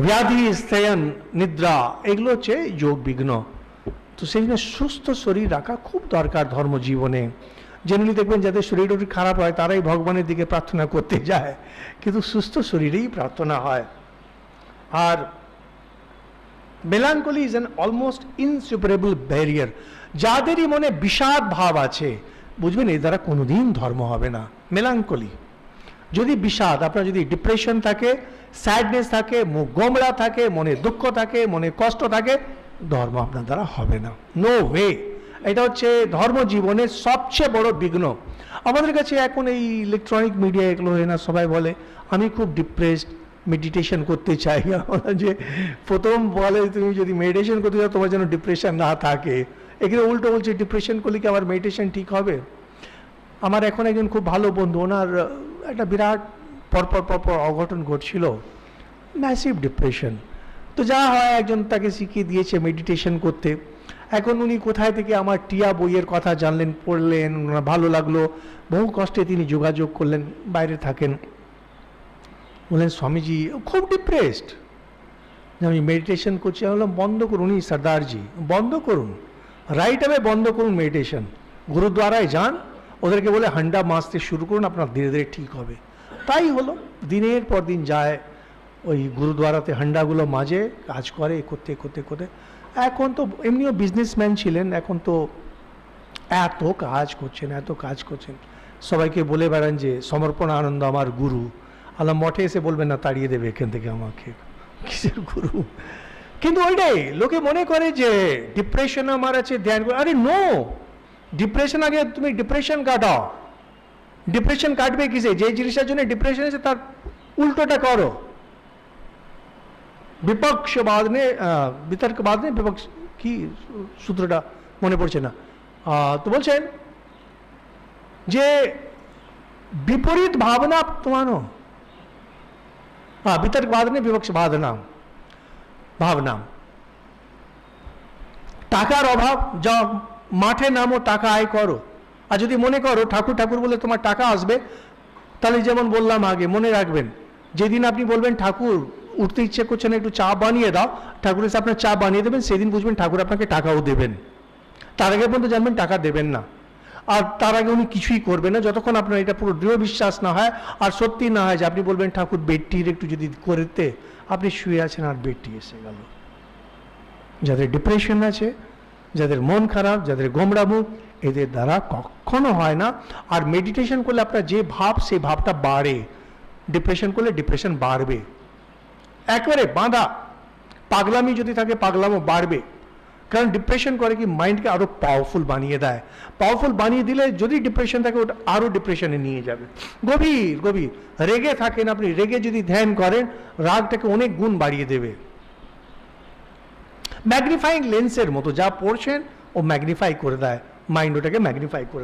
ব্যাধি স্থয়ন নিদ্রা এগুলো হচ্ছে যোগ বিঘ্ন তো সেই জন্য সুস্থ শরীর রাখা খুব দরকার ধর্ম জীবনে জেনারেলি দেখবেন যাদের শরীর খারাপ হয় তারাই ভগবানের দিকে প্রার্থনা করতে যায় কিন্তু সুস্থ শরীরেই প্রার্থনা হয় আর melancholy is an almost insuperable barrier যাদেরই মনে বিষাদ ভাব আছে বুঝবেন এর দ্বারা কোনোদিন ধর্ম হবে না মেলানকলি যদি বিষাদ, আপনার যদি ডিপ্রেশন থাকে স্যাডনেস থাকে মুখ গোমড়া থাকে, মনে দুঃখ থাকে, মনে কষ্ট থাকে, ধর্ম আপনার দ্বারা হবে না। নো ওয়ে এটা হচ্ছে ধর্ম জীবনের সবচেয়ে বড় বিঘ্ন। আমাদের কাছে এখন এই ইলেকট্রনিক মিডিয়া এগুলো হয় না, সবাই বলে, আমি খুব ডিপ্রেসড মেডিটেশন করতে চাই। আমরা যে প্রথম বলে, তুমি যদি মেডিটেশন করতে চাও, তোমার যেন ডিপ্রেশন না থাকে। এখানে উল্টো বলছে ডিপ্রেশন করলে কি আমার মেডিটেশন ঠিক হবে? আমার এখন একজন খুব ভালো বন্ধু, ওনার একটা বিরাট পরপর পরপর অঘটন ঘটছিল ম্যাসিভ ডিপ্রেশন তো যা হয়, একজন তাকে শিখিয়ে দিয়েছে মেডিটেশন করতে। এখন উনি কোথায় থেকে আমার টিয়া বইয়ের কথা জানলেন, পড়লেন ভালো লাগল, বহু কষ্টে তিনি যোগাযোগ করলেন, বাইরে থাকেন। বললেন, স্বামীজি, খুব ডিপ্রেসড আমি মেডিটেশন করছি, আমি বললাম, বন্ধ করুন উনি, সর্দারজি, বন্ধ করুন। রাইট আওয়ে বন্ধ করুন মেডিটেশন গুরুদ্বারায় যান ওদেরকে বলে হান্ডা মাসতে শুরু করুন, আপনার ধীরে ধীরে ঠিক হবে। তাই হলো, দিনের পর দিন যায়, ওই গুরুদ্বারাতে হান্ডাগুলো মাঝে কাজ করে, করতে করতে করতে। এখন তো এমনিও বিজনেসম্যান ছিলেন, এখন তো এত কাজ করছেন, এত কাজ করছেন। সবাইকে বলে বেড়ান যে, সমর্পণ আনন্দ আমার গুরু। আল্লাহ মঠে এসে বলবেন, না, তাড়িয়ে দেবে এখান থেকে আমাকে। কিসের গুরু? কিন্তু ওইটাই, লোকে মনে করে যে ডিপ্রেশন আমার আছে, ধ্যান আরে নো ডিপ্রেশন আগে তুমি ডিপ্রেশন কাটাও ডিপ্রেশন কাটবে কিসে যে জিনিসের জন্য ডিপ্রেশন আছে তার উল্টোটা করো বিপক্ষবাদ নে আহ, বিতর্কবাদ নে বিপক্ষ কি সূত্রটা মনে পড়ছে না আহ, তো বলছেন যে বিপরীত ভাবনা তোমানো হ্যাঁ বিতর্কবাদ নে বিপক্ষ ভাবনা ভাবনা টাকার অভাব যা মাঠে নামো, টাকা আয় করো। আর যদি মনে করো, ঠাকুর ঠাকুর বলে তোমার টাকা আসবে, তাহলে যেমন বললাম আগে, মনে রাখবেন, যেদিন আপনি বলবেন, ঠাকুর, উঠতে ইচ্ছে করছে না, একটু চা বানিয়ে দাও। ঠাকুর এসে আপনার চা বানিয়ে দেবেন, সেদিন বুঝবেন ঠাকুর আপনাকে টাকাও দেবেন। তার আগে পর্যন্ত জানবেন, টাকা দেবেন না। আর তার আগে উনি কিছুই করবেন না, যতক্ষণ আপনার এটা পুরো দৃঢ় বিশ্বাস না হয়, আর সত্যি না হয় যে আপনি বলবেন, ঠাকুর, বেডটির একটু যদি করতে, আপনি শুয়ে আছেন আর বেডটি এসে গেল। যাদের ডিপ্রেশন আছে যাদের মন খারাপ, যাদের গোমড়া মুখ এদের দ্বারা কখনো হয় না। আর মেডিটেশন করলে আপনার যে ভাব, সেই ভাবটা বাড়ে। ডিপ্রেশন করলে ডিপ্রেশন বাড়বে। একেবারে বাঁধা। পাগলামি যদি থাকে পাগলামও বাড়বে। কারণ ডিপ্রেশন করে কি মাইন্ডকে আরও পাওয়ারফুল বানিয়ে দেয়। পাওয়ারফুল বানিয়ে দিলে যদি ডিপ্রেশন থাকে, ওটা আরও ডিপ্রেশনে নিয়ে যাবে। গভীর গভীর। রেগে থাকেন আপনি, রেগে যদি ধ্যান করেন, রাগটাকে অনেক গুণ বাড়িয়ে দেবে। ম্যাগনিফাইং লেন্সের মতো যা পড়ছেন ও ম্যাগনিফাই করে দেয়। মাইন্ড ওটাকে ম্যাগনিফাই করে